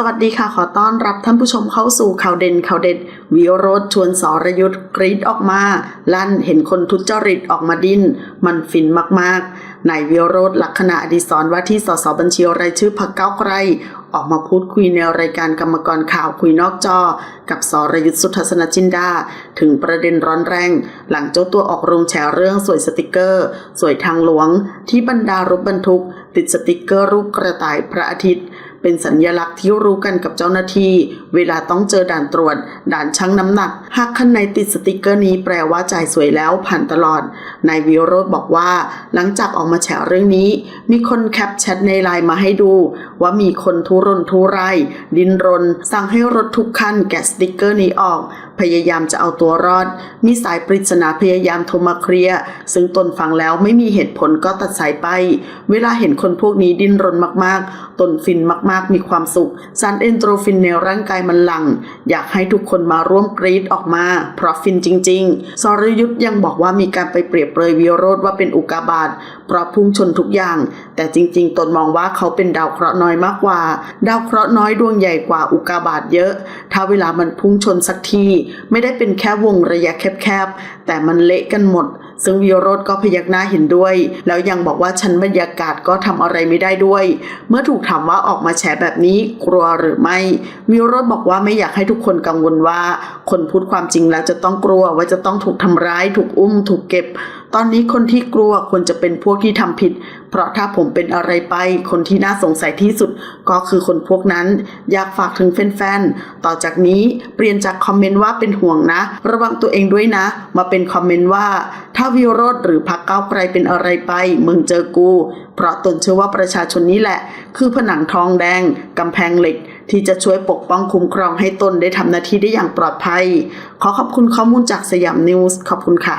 สวัสดีค่ะ ขอต้อนรับท่านผู้ชมเข้าสู่ข่าวเด่นข่าวเด็ดวิโรธชวนสรยุทธ์กรีดออกมา ลั่นเห็นคนทุจริตออกมาดิ้น มันฟินมากๆนายวิโรธลักษณะอดิศรว่าที่สสบัญชีรายชื่อพักเก้าไกลออกมาพูดคุยในรายการกรรมกรข่าวคุยนอกจอ กับสรยุทธ์สุทัศนจินดา ถึงประเด็นร้อนแรง หลังเจ้าตัวออกโรงแฉเรื่องสวยสติกเกอร์ สวยทางหลวง ที่บรรดารถบรรทุก ติดสติกเกอร์รูปกระต่ายพระอาทิตย์ เป็นสัญญลักษณ์ที่รู้กันกับเจ้าหน้าที่ เวลาต้องเจอด่านตรวจ ด่านชั่งน้ำหนัก หากคันในติดสติกเกอร์นี้แปลว่าจ่ายสวยแล้วผ่านตลอด นายวิโรธบอกว่า หลังจากออกมาแฉเรื่องนี้ มีคนแคปแชทในไลน์มาให้ดู ว่ามีคนทุรนทุรายดินรน สั่งให้รถทุกคันแกะสติกเกอร์นี้ออก พยายามจะเอาตัวรอด มีสายปริศนาพยายามโทรมาเคลียร์ซึ่งตนฟังแล้วไม่มีเหตุผลก็ตัดสายไป เวลาเห็นคนพวกนี้ดิ้นรนมากๆ ตนฟินมากๆมีความสุขสารเอนโทรฟินในร่างกายมันหลัง่งอยากให้ทุกคนมาร่วมกรีดออกมา เพราะฟินจริง ๆ สรยุทธ์ยังบอกว่ามีการไปเปรียบเปรยวิโรธว่าเป็นอุกาบาตเพราะพุ่งชนทุกอย่าง แต่จริง ๆ ตนมองว่าเขาเป็นดาวเคราะห์น้อยมากกว่า ดาวเคราะห์น้อยดวงใหญ่กว่าอุกาบาตเยอะ ถ้าเวลามันพุ่งชนสักที ไม่ได้เป็นแค่วงระยะแคบๆแต่มันเละกันหมด ซึ่งวิโรธก็พยักหน้าเห็นด้วย แล้วยังบอกว่าชั้นบรรยากาศก็ทำอะไรไม่ได้ด้วย เมื่อถูกถามว่าออกมาแฉแบบนี้กลัวหรือไม่ วิโรธบอกว่าไม่อยากให้ทุกคนกังวลว่า คนพูดความจริงแล้วจะต้องกลัวว่าจะต้องถูกทำร้าย ถูกอุ้ม ถูกเก็บตอนนี้คนที่กลัวควรจะเป็นพวกที่ทำผิด เพราะถ้าผมเป็นอะไรไป คนที่น่าสงสัยที่สุดก็คือคนพวกนั้น อยากฝากถึงแฟนๆ ต่อจากนี้เปลี่ยนจากคอมเมนต์ว่าเป็นห่วงนะ ระวังตัวเองด้วยนะ มาเป็นคอมเมนต์ว่า ถ้าวิโรธหรือพักเก้าไกลเป็นอะไรไป มึงเจอกู เพราะตนเชื่อว่าประชาชนนี้แหละ คือผนังทองแดงกำแพงเหล็กที่จะช่วยปกป้องคุ้มครองให้ตนได้ทำหน้าที่ได้อย่างปลอดภัย ขอขอบคุณข้อมูลจากสยามนิวส์ขอบคุณค่ะ